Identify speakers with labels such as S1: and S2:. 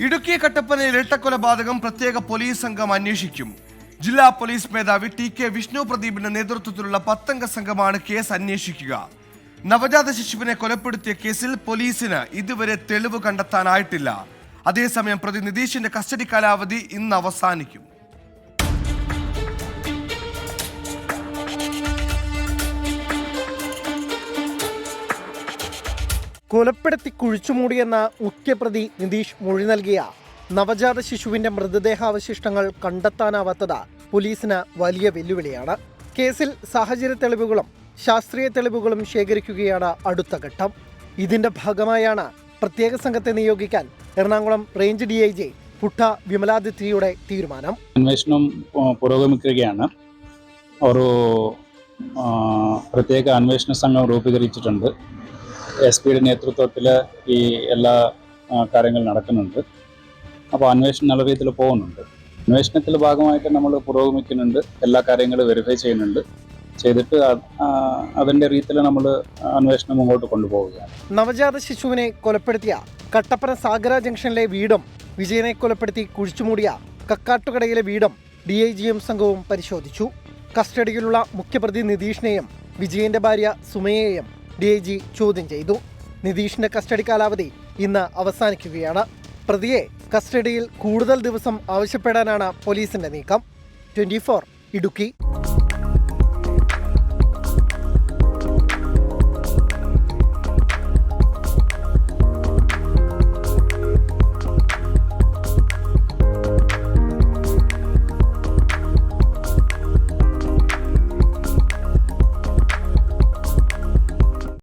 S1: ഇടുക്കി കട്ടപ്പനയിൽ ഇരട്ടക്കൊലപാതകം പ്രത്യേക പോലീസ് സംഘം അന്വേഷിക്കും. ജില്ലാ പോലീസ് മേധാവി ടി കെ വിഷ്ണു പ്രദീപിന്റെ നേതൃത്വത്തിലുള്ള പത്തംഗ സംഘമാണ് കേസ് അന്വേഷിക്കുക. നവജാത ശിശുവിനെ കൊലപ്പെടുത്തിയ കേസിൽ പോലീസിന് ഇതുവരെ തെളിവ് കണ്ടെത്താനായിട്ടില്ല. അതേസമയം പ്രതി നിതീഷിന്റെ കസ്റ്റഡി കാലാവധി ഇന്ന് അവസാനിക്കും.
S2: കൊലപ്പെടുത്തി കുഴിച്ചുമൂടിയെന്ന മുഖ്യപ്രതി നിതീഷ് മൊഴി നൽകിയ നവജാത ശിശുവിന്റെ മൃതദേഹാവശിഷ്ടങ്ങൾ കണ്ടെത്താനാവാത്തത് പോലീസിന് വലിയ വെല്ലുവിളിയാണ്. കേസിൽ സാഹചര്യ തെളിവുകളും ശാസ്ത്രീയ തെളിവുകളും ശേഖരിക്കുകയാണ് അടുത്ത ഘട്ടം. ഇതിന്റെ ഭാഗമായാണ് പ്രത്യേക സംഘത്തെ നിയോഗിക്കാൻ Ernakulam range D I G Putta വിമലാദിത്യയുടെ തീരുമാനം.
S3: അന്വേഷണം പുരോഗമിക്കുകയാണ്. ഒരു പ്രത്യേക അന്വേഷണ സംഘം രൂപീകരിച്ചിട്ടുണ്ട്. എസ് പിയുടെ നേതൃത്വത്തിൽ ഈ എല്ലാ കാര്യങ്ങളും നടക്കുന്നുണ്ട്. അപ്പോൾ അന്വേഷണം നല്ല രീതിയിൽ പോകുന്നുണ്ട്. അന്വേഷണത്തിന്റെ ഭാഗമായിട്ട് നമ്മൾ പുരോഗമിക്കുന്നുണ്ട്. എല്ലാ കാര്യങ്ങളും വെരിഫൈ ചെയ്യുന്നുണ്ട്. ചെയ്തിട്ട് അതിന്റെ രീതിയിൽ നമ്മൾ അന്വേഷണം മുമ്പോട്ട് കൊണ്ടുപോവുകയാണ്.
S2: നവജാത ശിശുവിനെ കൊലപ്പെടുത്തിയ കട്ടപ്പന സാഗര ജംഗ്ഷനിലെ വീടും വിജയനെ കൊലപ്പെടുത്തി കുഴിച്ചുമൂടിയ കക്കാട്ടുകടയിലെ വീടും ഡി ഐ ജി എം സംഘവും പരിശോധിച്ചു. കസ്റ്റഡിയിലുള്ള മുഖ്യപ്രതി നിതീഷിനെയും വിജയന്റെ ഭാര്യ സുമയെയും ഡി ഐ ജി ചോദ്യം ചെയ്തു. നിതീഷിന്റെ കസ്റ്റഡി കാലാവധി ഇന്ന് അവസാനിക്കുകയാണ്. പ്രതിയെ കസ്റ്റഡിയിൽ കൂടുതൽ ദിവസം ആവശ്യപ്പെടാനാണ് പോലീസിന്റെ നീക്കം. ട്വന്റി ഇടുക്കി.